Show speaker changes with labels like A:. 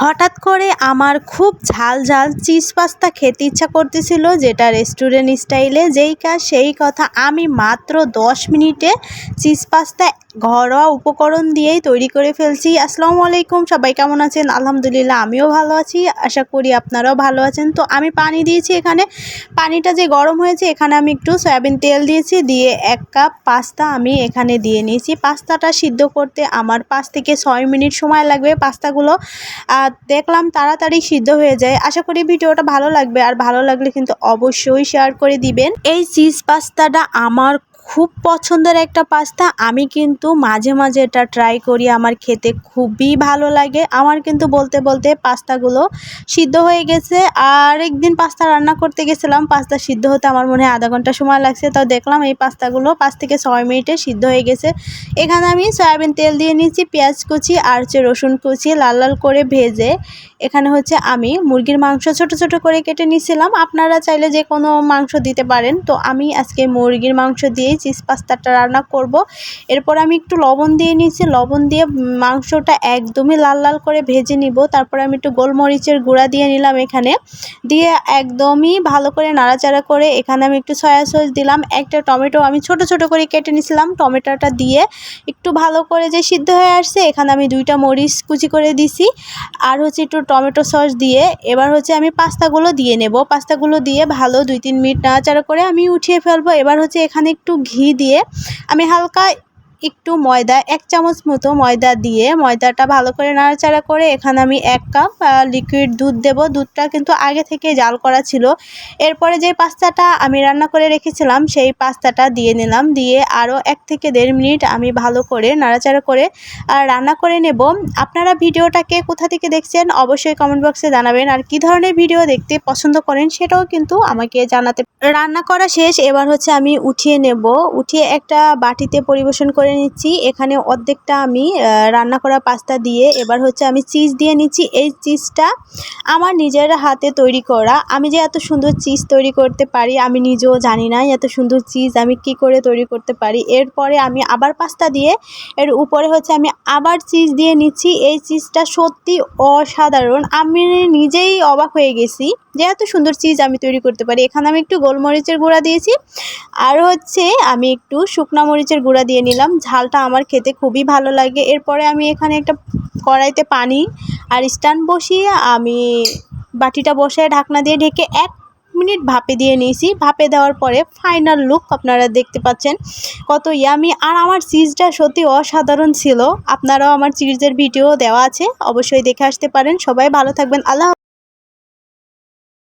A: হঠাৎ করে আমার খুব ঝাল ঝাল চিজ পাস্তা খেতে ইচ্ছা করতেছিল, যেটা রেস্টুরেন্ট স্টাইলে যেই কাজ, সেই কথা আমি মাত্র দশ মিনিটে চিজ পাস্তা ঘরোয়া উপকরণ দিয়েই তৈরি করে ফেলছি। আসসালামু আলাইকুম, সবাই কেমন আছেন? আলহামদুলিল্লাহ, আমিও ভালো আছি। আশা করি আপনারাও ভালো আছেন। তো আমি পানি দিয়েছি এখানে। পানিটা যে গরম হয়েছে, এখানে আমি একটু সয়াবিন তেল দিয়েছি। দিয়ে এক কাপ পাস্তা আমি এখানে দিয়ে নিয়েছি। পাস্তাটা সিদ্ধ করতে আমার পাঁচ থেকে ছয় মিনিট সময় লাগবে পাস্তাগুলো। দেখলাম তাড়াতাড়ি সিদ্ধ হয়ে যায়। আশা করি ভিডিওটা ভালো লাগবে। আর ভালো লাগলে কিন্তু অবশ্যই শেয়ার করে দিবেন। এই চিজ পাস্তাটা আমার খুব পছন্দের একটা পাস্তা। আমি কিন্তু মাঝে মাঝে এটা ট্রাই করি, আমার খেতে খুবই ভালো লাগে। আমার কিন্তু বলতে বলতে পাস্তাগুলো সিদ্ধ হয়ে গেছে। আর একদিন পাস্তা রান্না করতে গেছিলাম, পাস্তা সিদ্ধ হতে আমার মনে হয় আধা ঘণ্টা সময় লাগছে। তাও দেখলাম এই পাস্তাগুলো পাঁচ থেকে ছয় মিনিটে সিদ্ধ হয়ে গেছে। এখানে আমি সয়াবিন তেল দিয়ে নিয়েছি, পেঁয়াজ কুচি আর হচ্ছে রসুন কুচি লাল লাল করে ভেজে এখানে হচ্ছে আমি মুরগির মাংস ছোট ছোট করে কেটে নিয়েছিলাম। আপনারা চাইলে যে কোনো মাংস দিতে পারেন। তো আমি আজকে মুরগির মাংস দিয়েই চিজ পাস্তাটা রান্না করব। এরপর আমি একটু লবণ দিয়ে নিয়েছি। লবণ দিয়ে মাংসটা একদমই লাল লাল করে ভেজে নিব। তারপর আমি একটু গোলমরিচের গুঁড়া দিয়ে নিলাম এখানে। দিয়ে একদমই ভালো করে নাড়াচাড়া করে এখানে আমি একটু সয়া সস দিলাম। একটা টমেটো আমি ছোট ছোট করে কেটে নিয়েছিলাম টমেটোটা দিয়ে একটু ভালো করে যে সিদ্ধ হয়ে আসছে, এখানে আমি দুইটা মরিচ কুচি করে দিছি। আর হচ্ছে একটু টমেটো সস দিয়ে এবার হচ্ছে আমি পাস্তাগুলো দিয়ে নেব। পাস্তাগুলো দিয়ে ভালো দুই তিন মিনিট নাড়াচাড়া করে আমি উঠিয়ে ফেলব। এবার হচ্ছে এখানে একটু ঘি দিয়ে আমি হালকা একটু ময়দা, এক চামচ মতো ময়দা দিয়ে ময়দাটা ভালো করে নাড়াচাড়া করে এখানে আমি এক কাপ লিকুইড দুধ দেব। দুধটা কিন্তু আগে থেকে জাল করা ছিল। এরপরে যে পাস্তাটা আমি রান্না করে রেখেছিলাম, সেই পাস্তাটা দিয়ে নিলাম। দিয়ে আরও এক থেকে দেড় মিনিট আমি ভালো করে নাড়াচাড়া করে রান্না করে নেব। আপনারা ভিডিওটাকে কোথা থেকে দেখছেন, অবশ্যই কমেন্ট বক্সে জানাবেন। আর কি ধরনের ভিডিও দেখতে পছন্দ করেন, সেটাও কিন্তু আমাকে জানাতে রান্না করা শেষ। এবার হচ্ছে আমি উঠিয়ে নেব। উঠিয়ে একটা বাটিতে পরিবেশন করে করে নিচ্ছি। এখানে অর্ধেকটা আমি রান্না করা পাস্তা দিয়ে, এবার হচ্ছে আমি চিজ দিয়ে নিচ্ছি। এই চিজটা আমার নিজের হাতে তৈরি করা। আমি যে এত সুন্দর চিজ তৈরি করতে পারি, আমি নিজেও জানি না এত সুন্দর চিজ আমি কি করে তৈরি করতে পারি। এরপরে আমি আবার পাস্তা দিয়ে, এর উপরে হচ্ছে আমি আবার চিজ দিয়ে নিচ্ছি। এই চিজটা সত্যি অসাধারণ। আমি নিজেই অবাক হয়ে গেছি। যে এত সুন্দর চিজ আমি তৈরি করতে পারি। এখানে আমি একটু গোলমরিচের গুঁড়া দিয়েছি। আর হচ্ছে আমি একটু শুকনা মরিচের গুঁড়া দিয়ে নিলাম। ঝালটা আমার খেতে খুবই ভালো লাগে। এরপরে আমি এখানে একটা কড়াইতে পানি আর স্ট্যান্ড বসিয়ে আমি বাটিটা বসে ঢাকনা দিয়ে ঢেকে এক মিনিট ভাপে দিয়ে নিয়েছি। ভাপে দেওয়ার পরে ফাইনাল লুক আপনারা দেখতে পাচ্ছেন। কত ইয়ামি আর আমার চিজটা সত্যি অসাধারণ ছিল। আপনারাও আমার চিজের ভিডিও দেওয়া আছে। অবশ্যই দেখে আসতে পারেন। সবাই ভালো থাকবেন। আল্লাহ